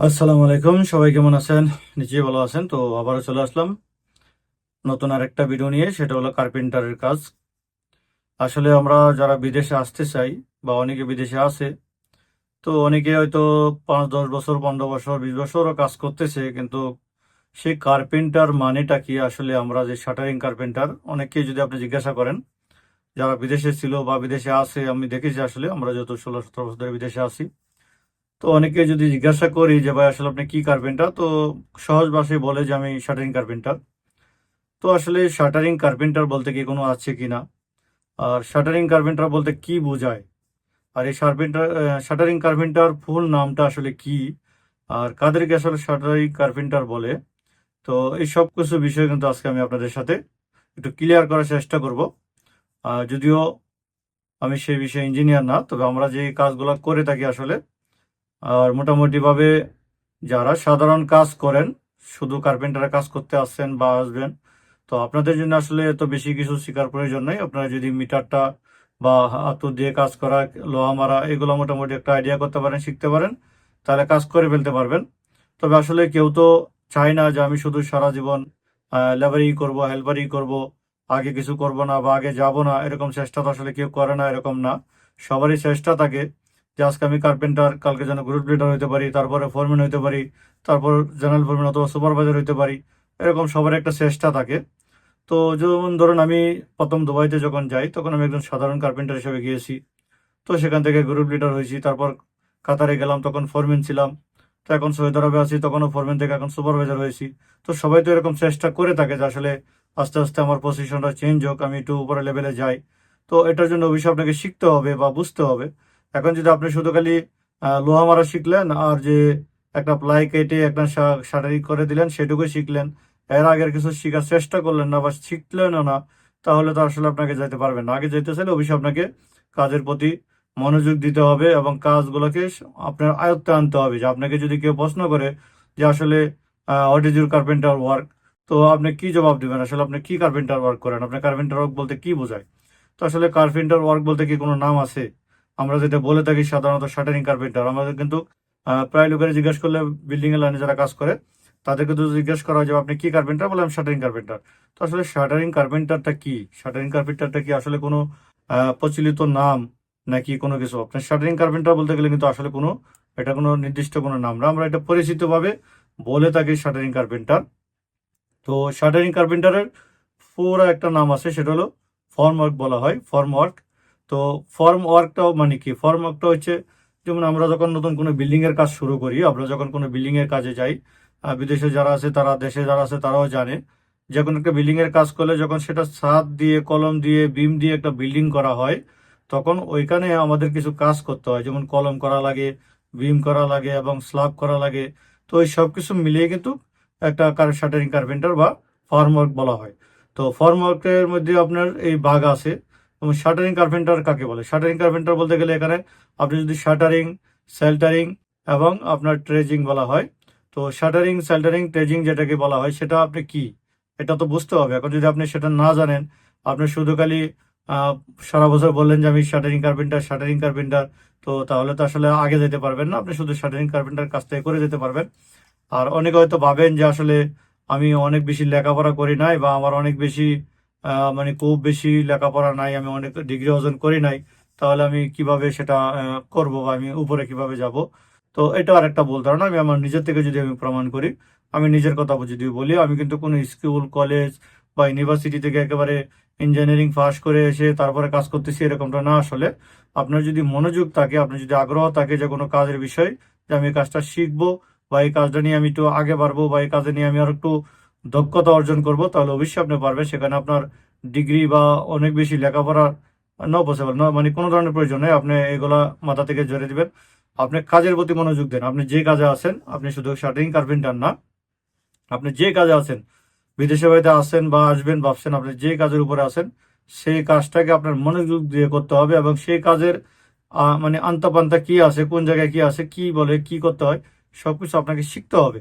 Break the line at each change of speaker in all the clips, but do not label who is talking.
আসসালামু আলাইকুম, সবাই কেমন আছেন? নিশ্চয়ই ভালো আছেন। তো আবারও চলে আসলাম নতুন আরেকটা ভিডিও নিয়ে, সেটা হলো কার্পেন্টারের কাজ। আসলে আমরা যারা বিদেশে আসতে চাই, বা অনেকে বিদেশে আছে, তো অনেকে হয়তো পাঁচ, দশ বছর, পনেরো বছর, বিশ বছরও কাজ করতেছে, কিন্তু সেই কার্পেন্টার মানেটা কি? আসলে আমরা যে শাটারিং কার্পেন্টার অনেকেই যদি আপনি জিজ্ঞাসা করেন, যারা বিদেশে ছিল বা বিদেশে আছে, আমি দেখেছি আসলে, আমরা যত ষোলো, সতেরো বছর ধরে বিদেশে আছি তো অনেকে যদি জিজ্ঞাসা করি যে, ভাই, আসলে আপনি কি কার্পেন্টার তো সহজ ভাষায় বলে যে, আমি শাটারিং কার্পেন্টার তো আসলে শাটারিং কার্পেন্টার বলতে কি কোনো আছে কি না? আর শাটারিং কার্পেন্টার বলতে কি বোঝায়? আর এই শার্পেন্টার শাটারিং কার্পেন্টার ফুল নামটা আসলে কি? আর কাদেরকে আসলে শাটারিং কার্পেন্টার বলে? তো এই সব কিছু বিষয় কিন্তু আজকে আমি আপনাদের সাথে একটু ক্লিয়ার করার চেষ্টা করব। আর যদিও আমি সেই বিষয়ে ইঞ্জিনিয়ার না, তবে আমরা যে কাজগুলো করে থাকি আসলে আর মোটামুটিভাবে যারা সাধারণ কাজ করেন, শুধু কার্পেন্টারের কাজ করতে আসছেন বা আসবেন, তো আপনাদের জন্য আসলে এত বেশি কিছু শেখার প্রয়োজন নেই। আপনারা যদি মিটারটা বা হাতুর দিয়ে কাজ করা, লোহা মারা, এগুলো মোটামুটি একটা আইডিয়া করতে পারেন, শিখতে পারেন, তাহলে কাজ করে ফেলতে পারবেন। তবে আসলে কেউ তো চায় না যে আমি শুধু সারা জীবন লেবারি করব হেল্পারি করব, আগে কিছু করব না বা আগে যাব না, এরকম চেষ্টা তো আসলে কেউ করে না, এরকম না। সবারই চেষ্টা থাকে। যে আজকে আমি কার্পেন্টার কালকে যেন গ্রুপ লিডার হতে পারি, তারপরে ফোরম্যান হতে পারি, তারপর জেনারেল ফোরম্যান অথবা সুপারভাইজার হতে পারি, এরকম সবার একটা চেষ্টা থাকে। তো যেমন ধরুন আমি প্রথম দুবাইতে যখন যাই, তখন আমি একজন সাধারণ কার্পেন্টার হিসেবে গিয়েছি। তো সেখান থেকে গ্রুপ লিডার হয়েছি, তারপর কাতারে গেলাম, তখন ফোরম্যান ছিলাম। তো এখন সৌদি আরবে আছি, তখনও ফোরম্যান থেকে এখন সুপারভাইজার হয়েছি। তো সবাই তো এরকম চেষ্টা করে থাকে যে আসলে আস্তে আস্তে আমার পজিশনটা চেঞ্জ হোক, আমি একটু উপরে লেভেলে যাই। তো এটার জন্য অবশ্যই আপনাকে শিখতে হবে বা বুঝতে হবে। এখন যদি আপনি শুধু খালি লোহা মারা শিখলেন আর যে একটা প্লাই কেটে একটা শাটারি করে দিলেন সেটুকু শিখলেন, এর আগের কিছু শেখার চেষ্টা করলেন না বা শিখলেনও না, তাহলে তো আসলে আপনাকে যেতে পারবেন না। আগে যেতে চাইলে অবশ্যই আপনাকে কাজের প্রতি মনোযোগ দিতে হবে এবং কাজগুলোকে আপনার আয়ত্তে আনতে হবে। যে আপনাকে যদি কেউ প্রশ্ন করে যে আসলে ইউর কার্পেন্টার ওয়ার্ক তো আপনি কি জবাব দিবেন? আসলে আপনি কি কার্পেন্টার ওয়ার্ক করেন? আপনার কার্পেন্টার ওয়ার্ক বলতে কি বোঝায়? তো আসলে কার্পেন্টার ওয়ার্ক বলতে কি কোনো নাম আছে? আমরা যেটা বলে থাকি সাধারণত শাটারিং কার্পেন্টার, আমাদের কিন্তু প্রায় লোকেরা জিজ্ঞেস করলে বিল্ডিং এর লাইনে যারা কাজ করে তাদেরকে তো জিজ্ঞেস করা হয় যে আপনি কি কার্পেন্টার বলে আমি শাটারিং কার্পেন্টার। তো আসলে শাটারিং কার্পেন্টারটা কি? শাটারিং কার্পেন্টারটা কি আসলে কোনো প্রচলিত নাম নাকি কোনো কিছু? আপনার শাটারিং কার্পেন্টার বলতে গেলে কিন্তু আসলে কোনো, এটা কোনো নির্দিষ্ট কোনো নাম না। আমরা এটা পরিচিতভাবে বলে থাকি শাটারিং কার্পেন্টার। তো শাটারিং কার্পেন্টারের পুরো একটা নাম আছে, সেটা হলো ফর্ম ওয়ার্ক বলা হয়। ফর্ম ওয়ার্ক তো ফর্ম ওয়ার্কটাও মানে কি? ফর্ম ওয়ার্কটা হচ্ছে, যেমন আমরা যখন নতুন কোনো বিল্ডিং এর কাজ শুরু করি, আমরা যখন কোনো বিল্ডিং এর কাজে যাই বিদেশে যারা আছে তারা, দেশে যারা আছে তারাও জানে, যে কোনো একটা বিল্ডিং এর কাজ করলে যখন সেটা ছাদ দিয়ে, কলম দিয়ে বিম দিয়ে একটা বিল্ডিং করা হয়, তখন ওইখানে আমাদের কিছু কাজ করতে হয়, যেমন কলম করা লাগে বিম করা লাগে এবং স্ল্যাব করা লাগে, তো এই সব কিছু মিলিয়ে কিন্তু একটা কার শাটারিং কার্পেন্টার বা ফর্ম ওয়ার্ক বলা হয়। তো ফর্ম ওয়ার্কের মধ্যে আপনার এই বাঘ আছে এবং শাটারিং কার্পেন্টার কাকে বলে? শাটারিং কার্পেন্টার বলতে গেলে এখানে আপনি যদি শাটারিং সেল্টারিং এবং আপনার ট্রেজিং বলা হয়, তো শাটারিং সেল্টারিং ট্রেজিং যেটাকে বলা হয়, সেটা আপনি কি? এটা তো বুঝতে হবে। এখন যদি আপনি সেটা না জানেন, আপনি শুধু খালি সারা বছর বললেন যে আমি শাটারিং কার্পেন্টার শাটারিং কার্পেন্টার, তো তাহলে তো আসলে আগে যেতে পারবেন না। আপনি শুধু শাটারিং কার্পেন্টার কাজ থেকে করে যেতে পারবেন। আর অনেকে হয়তো ভাবেন যে আসলে আমি অনেক বেশি লেখাপড়া করি নাই বা আমার অনেক বেশি মানে খুব বেশি লেখাপড়া নাই, আমি অনেক ডিগ্রি অর্জন করি নাই, তাহলে আমি কীভাবে সেটা করব বা আমি উপরে কীভাবে যাব? তো এটা আর একটা ভুল ধারণা, আমি আমার নিজের থেকে যদি আমি প্রমাণ করি, আমি নিজের কথা যদি বলি, আমি কিন্তু কোনো স্কুল, কলেজ বা ইউনিভার্সিটি থেকে একেবারে ইঞ্জিনিয়ারিং পাস করে এসে তারপরে কাজ করতেছি এরকমটা না আসলে। আপনার যদি মনোযোগ থাকে, আপনার যদি আগ্রহ থাকে যে কোনো কাজের বিষয়, যে আমি কাজটা শিখব বা এই কাজটা নিয়ে আমি একটু আগে বাড়বো বা এই কাজে নিয়ে আমি আর একটু দক্ষতা অর্জন করব, তাহলে অবশ্যই আপনি পারবেন। সেখানে আপনার ডিগ্রি বা অনেক বেশি লেখাপড়া নো পসিবল না মানে কোনো ধরনের প্রয়োজন নেই। আপনি এগুলা মাথা থেকে জড়িয়ে দিবেন। আপনি কাজের প্রতি মনোযোগ দেন। আপনি যে কাজে আছেন, আপনি শুধু শাটারিং কার্পেন্টার না, আপনি যে কাজে আছেন, বিদেশে বাড়িতে আসেন বা আসবেন, ভাবছেন আপনি যে কাজের উপরে আছেন, সেই কাজটাকে আপনার মনোযোগ দিয়ে করতে হবে এবং সেই কাজের মানে আন্তাপান্তা কি আছে, কোন জায়গায় কি আছে, কি বলে, কি করতে হয়, সবকিছু আপনাকে শিখতে হবে।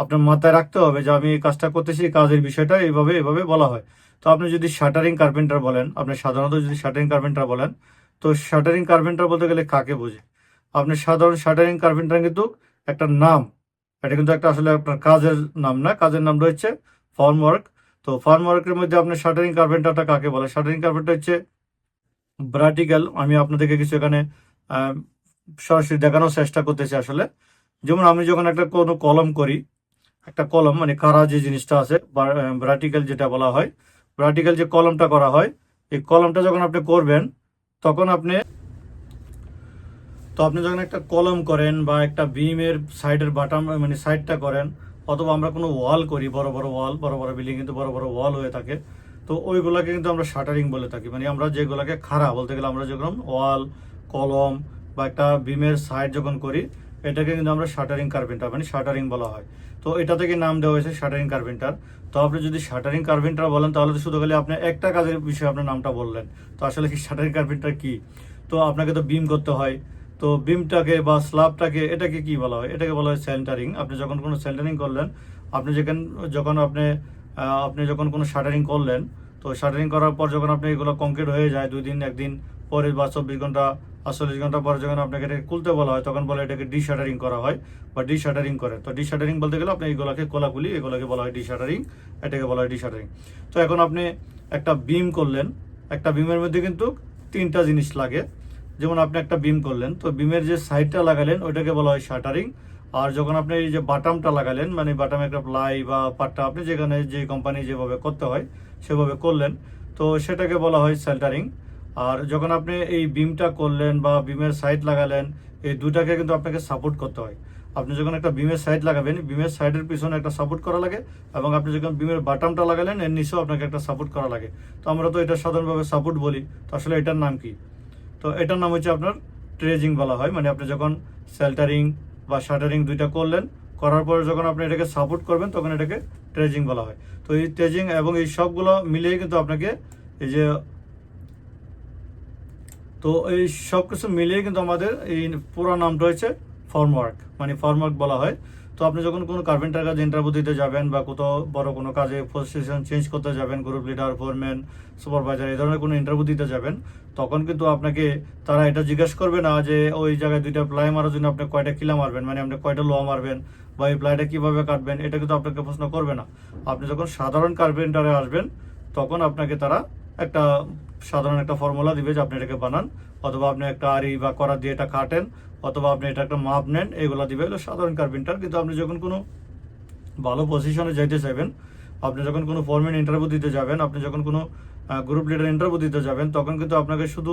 আপনার মাথায় রাখতে হবে যে আমি এই কাজটা করতেছি কাজের বিষয়টা এইভাবে এভাবে বলা হয়। তো আপনি যদি শাটারিং কার্পেন্টার বলেন, আপনি সাধারণত যদি শাটারিং কার্পেন্টার বলেন, তো শাটারিং কার্পেন্টার বলতে গেলে কাকে বোঝে? আপনি সাধারণ শাটারিং কার্পেন্টার কিন্তু একটা নাম, এটা কিন্তু একটা আসলে আপনার কাজের নাম না, কাজের নাম রয়েছে ফার্ম ওয়ার্ক তো ফার্ম ওয়ার্কের মধ্যে আপনার শাটারিং কার্পেন্টারটা কাকে বলে? শাটারিং কার্পেন্টার হচ্ছে ভার্টিক্যাল আমি আপনাদেরকে কিছু এখানে সরাসরি দেখানোর চেষ্টা করতেছি আসলে। যেমন আমি যখন একটা কোনো কলম করি একটা কলম মানে কারা যে জিনিসটা আছে ভার্টিক্যাল যেটা বলা হয় ভার্টিক্যাল যে কলমটা করা হয়, এই কলমটা যখন আপনি করবেন, তখন আপনি, তো আপনি যখন একটা কলম করেন বা একটা বিমের সাইডের বাটাম মানে সাইডটা করেন, অথবা আমরা কোনো ওয়াল করি, বড় বড় ওয়াল, বড় বড় বিল্ডিং কিন্তু বড় বড় ওয়াল হয়ে থাকে, তো ওইগুলোকে কিন্তু আমরা শাটারিং বলে থাকি। মানে আমরা যেগুলাকে খাড়া বলতে গেলে আমরা যখন ওয়াল, কলম বা একটা বিমের সাইড যখন করি, এটাকে কিন্তু আমরা শাটারিং কার্পেন্টার মানে শাটারিং বলা হয়। তো এটা থেকে নাম দেওয়া হয়েছে শাটারিং কার্পেন্টার তো আপনি যদি শাটারিং কার্পেন্টার বলেন, তাহলে তো শুধু খালি আপনি একটা কাজের বিষয়ে আপনার নামটা বললেন। তো আসলে কি শাটারিং কার্পেন্টার কি? তো আপনাকে তো বিম করতে হয়। তো বিমটাকে বা স্ল্যাবটাকে এটাকে কি বলা হয়? এটাকে বলা হয় সেন্টারিং। আপনি যখন কোনো সেন্টারিং করলেন, আপনি যেখানে, যখন আপনি আপনি যখন কোনো শাটারিং করলেন, তো শাটারিং করার পর যখন আপনি এগুলো কংক্রিট হয়ে যায়, দুই দিন, একদিন পরে বা চব্বিশ ঘণ্টা আটচল্লিশ ঘণ্টা পরে যখন আপনাকে এটাকে খুলতে বলা হয়, তখন বলে এটাকে ডি শাটারিং করা হয় বা ডি শাটারিং করে। তো ডি শাটারিং বলতে গেলে আপনি এইগুলোকে কোলাকুলি, এগুলোকে বলা হয় ডি শাটারিং এটাকে বলা হয় ডি শাটারিং তো এখন আপনি একটা বিম করলেন, একটা বিমের মধ্যে কিন্তু তিনটা জিনিস লাগে। যেমন আপনি একটা বিম করলেন, তো বিমের যে সাইডটা লাগালেন, ওইটাকে বলা হয় শাটারিং আর যখন আপনি এই যে বাটামটা লাগালেন মানে বাটামে একটা প্লাই বা পাটটা আপনি যেখানে যে কোম্পানি যেভাবে করতে হয়, সেভাবে করলেন। তো সেটাকে বলা হয় সেল্টারিং আর যখন আপনি এই বিমটা করলেন বা বিমের সাইড লাগালেন, এই দুটাকে কিন্তু আপনাকে সাপোর্ট করতে হয়। আপনি যখন একটা বিমের সাইড লাগাবেন বিমের সাইডের পিছনে একটা সাপোর্ট করা লাগে এবং আপনি যখন বিমের বাটামটা লাগালেন, এর নিচেও আপনাকে একটা সাপোর্ট করা লাগে। তো আমরা তো এটা সাধারণভাবে সাপোর্ট বলি। তো আসলে এটার নাম কি? তো এটার নাম হচ্ছে আপনার ট্রেজিং বলা হয়। মানে আপনি যখন সেল্টারিং বা শাটারিং দুইটা করলেন, করার পরে যখন আপনি এটাকে সাপোর্ট করবেন, তখন এটাকে ট্রেজিং বলা হয়। তো এই ট্রেজিং এবং এই সবগুলো মিলিয়ে কিন্তু আপনাকে এই যে তো এই সব কিছু মিলিয়ে কিন্তু আমাদের এই পুরো নামটা হচ্ছে ফর্মওয়ার্ক মানে ফর্মওয়ার্ক বলা হয়। তো আপনি যখন কোনো কার্পেন্টার কাজে ইন্টারভিউ দিতে যাবেন বা কোথাও বড় কোনো কাজে পজিশন চেঞ্জ করতে যাবেন গ্রুপ লিডার ফোরম্যান সুপারভাইজার এই ধরনের কোনো ইন্টারভিউ দিতে যাবেন, তখন কিন্তু আপনাকে তারা এটা জিজ্ঞেস করবে না যে ওই জায়গায় দুইটা প্লাই মারার জন্য আপনি কয়টা কিলা মারবেন মানে আপনি কয়টা লোয়া মারবেন বা এই প্লাইটা কীভাবে কাটবেন, এটা কিন্তু আপনাকে প্রশ্ন করবে না। আপনি যখন সাধারণ কার্পেন্টারে আসবেন, তখন আপনাকে তারা একটা সাধারণ একটা ফর্মুলা দিবে যে আপনি এটাকে বানান, অথবা আপনি একটা আড়ি বা করা দিয়ে এটা কাটেন, অথবা আপনি এটা একটা মাপ নেন, এগুলো দিবে এগুলো সাধারণ কার্পেন্টার কিন্তু আপনি যখন কোনো ভালো পজিশনে যাইতে চাইবেন, আপনি যখন কোনো ফর্মেন ইন্টারভিউ দিতে যাবেন, আপনি যখন কোনো গ্রুপ লিডার ইন্টারভিউ দিতে যাবেন, তখন কিন্তু আপনাকে শুধু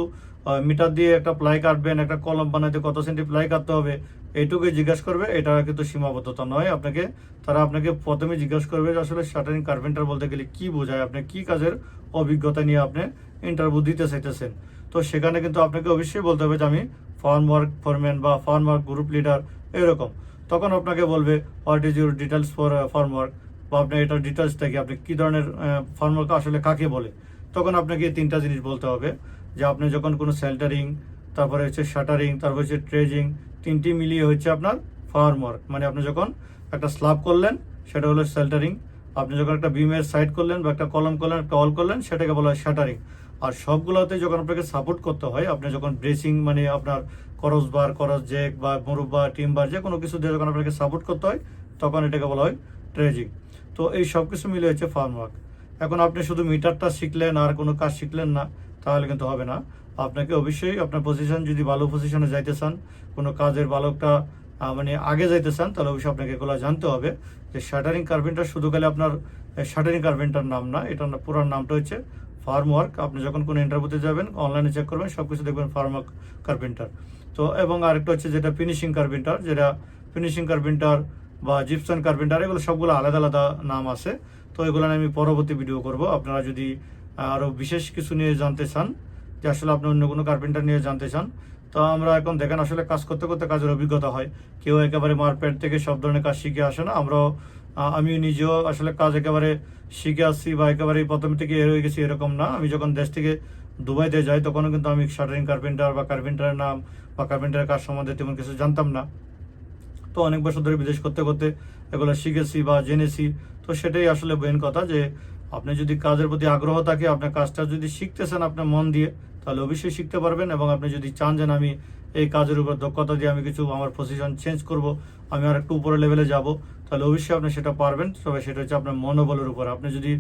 মিটার দিয়ে একটা প্লাই কাটবেন, একটা কলম বানাইতে কত সেন্টি প্লাই কাটতে হবে এইটুকুই জিজ্ঞাসা করবে, এটা কিন্তু সীমাবদ্ধতা নয় আপনাকে। তারা আপনাকে প্রথমে জিজ্ঞাসা করবে যে আসলে শাটারিং কার্পেন্টার বলতে গেলে কি বোঝায় আপনি, কি কাজের অভিজ্ঞতা নিয়ে আপনি ইন্টারভিউ দিতে চাইতেছেন? তো সেখানে কিন্তু আপনাকে অবশ্যই বলতে হবে যে আমি ফার্ম ওয়ার্ক ফরম্যান বা ফার্ম ওয়ার্ক গ্রুপ লিডার এরকম। তখন আপনাকে বলবে what is your details for farm work বা আপনার এটার ডিটেলস থেকে আপনি কী ধরনের ফার্ম ওয়ার্ক আসলে কাকে বলে? তখন আপনাকে তিনটা জিনিস বলতে হবে। যে আপনি যখন কোনো সেল্টারিং তারপরে হচ্ছে শাটারিং তারপরে হচ্ছে ট্রেজিং তিনটি মিলিয়ে হচ্ছে আপনার ফার্ম ওয়ার্ক মানে আপনি যখন একটা স্ল্যাব করলেন, সেটা হলো শেল্টারিং আপনি যখন একটা বিমের সাইড করলেন বা একটা কলম করলেন, একটা অল করলেন, সেটাকে বলা হয় শ্যাটারিং আর সবগুলোতে যখন আপনাকে সাপোর্ট করতে হয়, আপনি যখন ব্রেসিং মানে আপনার করস বার করস জেক বা মুরব্বা টিম্বার যে কোনো কিছু দিয়ে যখন আপনাকে সাপোর্ট করতে হয়, তখন এটাকে বলা হয় ট্রেজিং তো এই সব কিছু মিলে হচ্ছে ফার্ম ওয়ার্ক এখন আপনি শুধু মিটারটা শিখলেন আর কোনো কাজ শিখলেন না, তাহলে কিন্তু হবে না। আপনাকে অবশ্যই আপনার পজিশন যদি ভালো পজিশনে যাইতে চান কোনো কাজের আহ, মানে আগে যাইতে চান তাহলে অবশ্যই আপনাকে এগুলো জানতে হবে। যে শাটারিং কার্পেন্টার শুধু খালি আপনার শাটারিং কার্পেন্টার নাম না এটা না- পুরো নামটা হচ্ছে ফার্ম ওয়ার্ক আপনি যখন কোনো ইন্টারভিউতে যাবেন অনলাইনে চেক করবেন সব কিছু দেখবেন ফার্ম কার্পেন্টার তো এবং আরেকটা হচ্ছে যেটা ফিনিশিং কার্পেন্টার যেটা ফিনিশিং কার্পেন্টার বা জিপসন কার্পেন্টার এগুলো সবগুলো আলাদা আলাদা নাম আছে। তো এগুলো আমি পরবর্তী ভিডিও করব। আপনারা যদি আরও বিশেষ কিছু নিয়ে জানতে চান যে আসলে আপনি অন্য কোনো কার্পেন্টার নিয়ে জানতে চান, তো আমরা এখন দেখেন আসলে কাজ করতে করতে কাজের অভিজ্ঞতা হয়। কেউ একেবারে মারপেট থেকে সব ধরনের কাজ শিখে আসে না। আমরাও আমি নিজেও আসলে কাজ একেবারে শিখে আসছি বা একেবারে প্রথম থেকে এর হয়ে গেছি এরকম না। আমি যখন দেশ থেকে দুবাইতে যাই, তখনও কিন্তু আমি শাটারিং কার্পেন্টার বা কার্পেন্টারের নাম বা কার্পেন্টারের কাজ সম্বন্ধে তেমন কিছু জানতাম না। তো অনেক বছর ধরে বিদেশ করতে করতে এগুলো শিখেছি বা জেনেছি। তো সেটাই আসলে মেন কথা যে আপনি যদি কাজের প্রতি আগ্রহ থাকে, আপনার কাজটা যদি শিখতেছেন আপনার মন দিয়ে, তাহলে অবশ্যই শিখতে পারবেন এবং আপনি যদি চান যে আমি এই কাজের উপর দক্ষতা দিয়ে আমি কিছু আমার পজিশন চেঞ্জ করব, আমি আর একটু উপরে লেভেলে যাব, তাহলে অবশ্যই আপনি সেটা পারবেন। তবে সেটা হচ্ছে আপনার মনোবলের উপর। আপনি যদি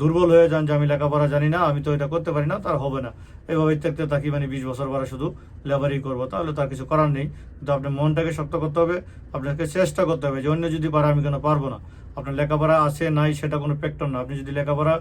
দুর্বল হয়ে যান যে, আমি লেখাপড়া জানি না, আমি তো এটা করতে পারি না, তার হবে না। এভাবে থাকতে থাকি মানে বিশ বছর পরে শুধু লেবারই করব, তাহলে তার কিছু করার নেই। কিন্তু আপনার মনটাকে শক্ত করতে হবে, আপনাকে চেষ্টা করতে হবে যে, অন্য যদি পারে, আমি কেন পারব না? আপনার লেখাপড়া আছে, নাই, সেটা কোনো ফ্যাক্টর না। আপনি যদি লেখাপড়া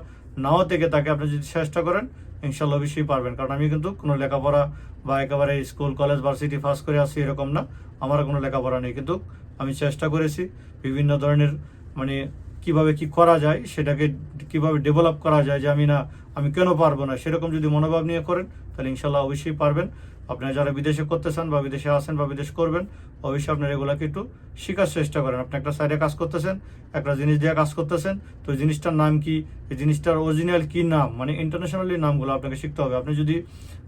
নাও থেকে থাকে আপনি যদি চেষ্টা করেন ইনশাল্লাহ অবশ্যই পারবেন। কারণ আমি কিন্তু কোনো লেখাপড়া বা একেবারে স্কুল, কলেজ, ভার্সিটি পাস করে আসি এরকম না। আমার কোনো লেখাপড়া নেই। কিন্তু আমি চেষ্টা করেছি বিভিন্ন ধরনের মানে কীভাবে কি করা যায়, সেটাকে কীভাবে ডেভেলপ করা যায় যে আমি না, আমি কেন পারব না? সেরকম যদি মনোভাব নিয়ে করেন, তাহলে ইনশাল্লাহ অবশ্যই পারবেন। আপনারা যারা বিদেশে করতে চান বা বিদেশে আসেন বা বিদেশ করবেন, অবশ্যই আপনারা এগুলোকে একটু শেখার চেষ্টা করেন। আপনি একটা সাইডে কাজ করতেছেন, একটা জিনিস দিয়ে কাজ করতেছেন, তো জিনিসটার নাম কি? এই জিনিসটার অরিজিনাল কি নাম? মানে ইন্টারন্যাশনালি নামগুলো আপনাকে শিখতে হবে। আপনি যদি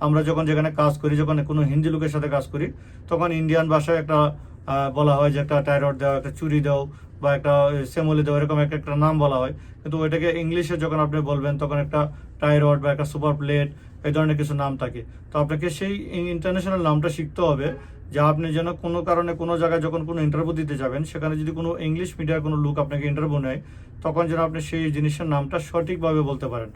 আমরা যখন যেখানে কাজ করি, যখন কোনো হিন্দি লোকের সাথে কাজ করি, তখন ইন্ডিয়ান ভাষায় একটা বলা হয় যে একটা টাইরয়েড দাও, একটা চুরি দাও, বা একটা সেমলি দাও, এরকম একটা একটা নাম বলা হয়। কিন্তু ওইটাকে ইংলিশে যখন আপনি বলবেন, তখন একটা টাইরয়েড বা একটা সুপার প্লেট এই ধরনের কিছু নাম থাকে। তো আপনাকে সেই ইন্টারন্যাশনাল নামটা শিখতে হবে যে আপনি যেন কোনো কারণে কোনো জায়গায় যখন কোনো ইন্টারভিউ দিতে যাবেন, সেখানে যদি কোনো ইংলিশ মিডিয়ার কোনো লোক আপনাকে ইন্টারভিউ নেয়, তখন যেন আপনি সেই জিনিসের নামটা সঠিকভাবে বলতে পারেন।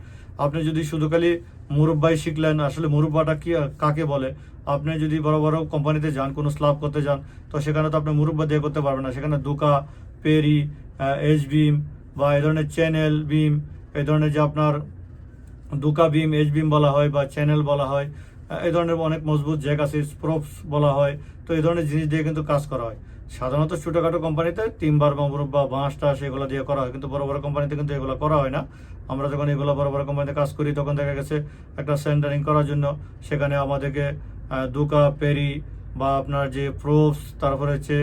আপনি যদি শুধু খালি মুরব্বাই শিখলেন, আসলে মুরব্বাটা কি, কাকে বলে? আপনি যদি বড় বড় কোম্পানিতে যান, কোনো স্লাব করতে যান, তো সেখানে তো আপনি মুরব্বা দিয়ে করতে পারবেন না। সেখানে দুকা, পেরি এইচ বিম বা এই ধরনের চ্যানেল বিম এই ধরনের যে আপনার দুকা বিম এজ বিম বলা হয় বা চ্যানেল বলা হয় এই ধরনের অনেক মজবুত জ্যাক আছে প্রপস বলা হয়, তো এই ধরনের জিনিস দিয়ে কিন্তু কাজ করা হয়। সাধারণত ছোটোখাটো কোম্পানিতে টিম্বার বা মুরব্বা বাঁশ টাস এগুলো দিয়ে করা হয়, কিন্তু বড় বড় কোম্পানিতে কিন্তু এগুলো করা হয় না। আমরা যখন এগুলো বড় বড় কোম্পানিতে কাজ করি, তখন দেখা গেছে একটা সেন্টারিং করার জন্য সেখানে আমাদেরকে দুকা, পেরি বা আপনার যে প্রোপস তারপরে হচ্ছে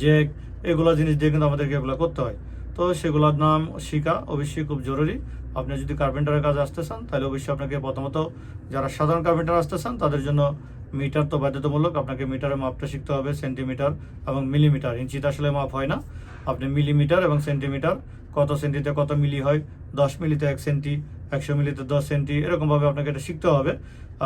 জেক এগুলো জিনিস দিয়ে কিন্তু আমাদেরকে এগুলো করতে হয়। তো সেগুলোর নাম শেখা অবশ্যই খুব জরুরি। আপনি যদি কার্পেন্টারের কাজে আসতে চান, তাহলে অবশ্যই আপনাকে প্রথমত যারা সাধারণ কার্পেন্টার আসতে চান, তাদের জন্য মিটার তো বাধ্যতামূলক। আপনাকে মিটারের মাপটা শিখতে হবে সেন্টিমিটার এবং মিলিমিটার। ইঞ্চিতে আসলে মাপ হয় না। আপনি মিলিমিটার এবং সেন্টিমিটার, কত সেন্টিতে কত মিলি হয়, দশ মিলিতে এক সেন্টি, একশো মিলিতে দশ সেন্টি, এরকমভাবে আপনাকে এটা শিখতে হবে।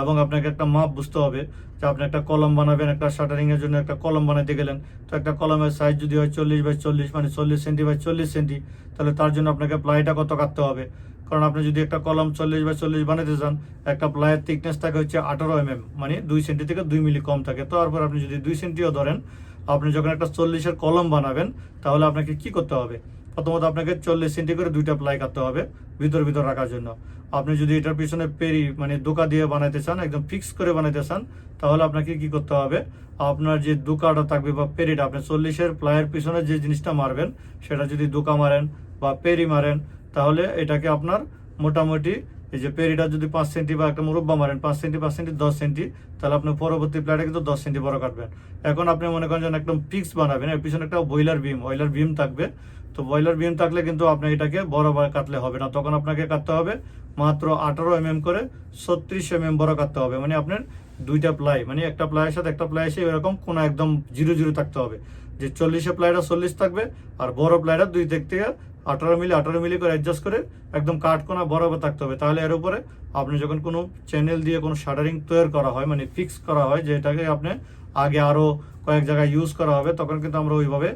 এবং আপনাকে একটা মাপ বুঝতে হবে যে আপনি একটা কলম বানাবেন, একটা শাটারিং এর জন্য একটা কলম বানাতে গেলেন। তো একটা কলমের সাইজ যদি হয় চল্লিশ বাই চল্লিশ মানে চল্লিশ সেন্টি বাই চল্লিশ সেন্টি তাহলে তার জন্য আপনাকে প্লাইটা কত কাটতে হবে? কারণ আপনি যদি একটা কলম চল্লিশ বাই চল্লিশ বানাতে চান, একটা প্লাইয়ের থিকনেস থাকে হচ্ছে আঠারো এম মানে দুই সেন্টি থেকে দুই মিলি কম থাকে। তারপর আপনি যদি দুই সেন্টিও ধরেন, আপনি যখন একটা চল্লিশের কলম বানাবেন, তাহলে আপনাকে কি করতে হবে? প্রথমত আপনাকে চল্লিশ সেন্টি করে দুইটা প্লাই কাটতে হবে ভিতর ভিতর রাখার জন্য। আপনি যদি এটার পিছনে পেরি মানে দোকা দিয়ে বানাইতে চান, একদম ফিক্স করে বানাইতে চান, তাহলে আপনাকে কি করতে হবে? আপনার যে দোকাটা থাকবে বা পেরিটা, আপনি চল্লিশের প্লাইয়ের পিছনে যে জিনিসটা মারবেন, সেটা যদি দোকা মারেন বা পেরি মারেন, তাহলে এটাকে আপনার মোটামুটি এই যে পেরিটা যদি পাঁচ সেন্টি বা একটা মুরব্বা মারেন, পাঁচ সেন্টি পাঁচ সেন্টি দশ সেন্টি তাহলে আপনি পরবর্তী প্লেটে কিন্তু দশ সেন্টি বড় কাটবেন। এখন আপনি মনে করেন যেন একদম ফিক্স বানাবেন, এর পিছনে একটা বয়লার বিম অয়েলার বিম থাকবে। তো বয়লার বিন থাকলে কিন্তু আপনি এটাকে বড় কাটলে হবে না। তখন আপনাকে কাটতে হবে মাত্র আঠারো এম করে ছত্রিশ এম এম বড় কাটতে হবে। মানে আপনার দুইটা প্লাই মানে একটা প্লাইয়ের সাথে একটা প্লাই এসে এরকম কোন একদম জিরো জিরো থাকতে হবে। যে চল্লিশে প্লাইটা চল্লিশ থাকবে আর বড় প্লাইটা দুই দিক থেকে আঠারো মিলি আঠারো মিলি করে অ্যাডজাস্ট করে একদম কাট কোনা বরাবর থাকতে হবে। তাহলে এর উপরে আপনি যখন কোনো চ্যানেল দিয়ে কোনো শাটারিং তৈরি করা হয় মানে ফিক্স করা হয়, যেটাকে আপনি আগে আরও কয়েক জায়গায় ইউজ করা হবে, তখন কিন্তু আমরা ওইভাবে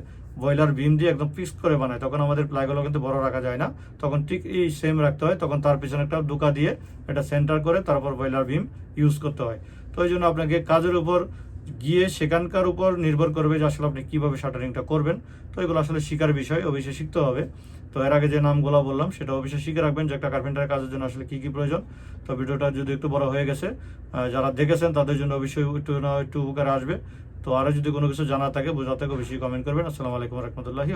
বয়লার বিম দিয়ে একদম ফিক্স করে বানায়। তখন আমাদের প্লাইগুলো কিন্তু বড় রাখা যায় না। তখন ঠিক এই সেম রাখতে হয়। তখন তার পিছনে একটা দুকা দিয়ে এটা সেন্টার করে তারপর বয়লার বিম ইউজ করতে হয়। তো এই জন্য আপনাকে কাজের উপর গিয়ে সেখানকার উপর নির্ভর করবে যে আসলে আপনি কীভাবে শাটারিংটা করবেন। তো এগুলো আসলে শিকার বিষয় অবশ্যই শিখতে হবে। তো এর আগে যে নামগুলো বললাম, সেটা অবশ্যই শিখে রাখবেন যে একটা কার্পেন্টারের কাজের জন্য আসলে কি কি প্রয়োজন। তো ভিডিওটা যদি একটু বড় হয়ে গেছে যারা দেখেছেন তাদের জন্য অবশ্যই একটু না, একটু উপকারে আসবে। তো আরও যদি কোনো কিছু জানা থাকে বোঝা থাকে, অবশ্যই কমেন্ট করবেন। আসসালামু আলাইকুম রহমতুল্লাহি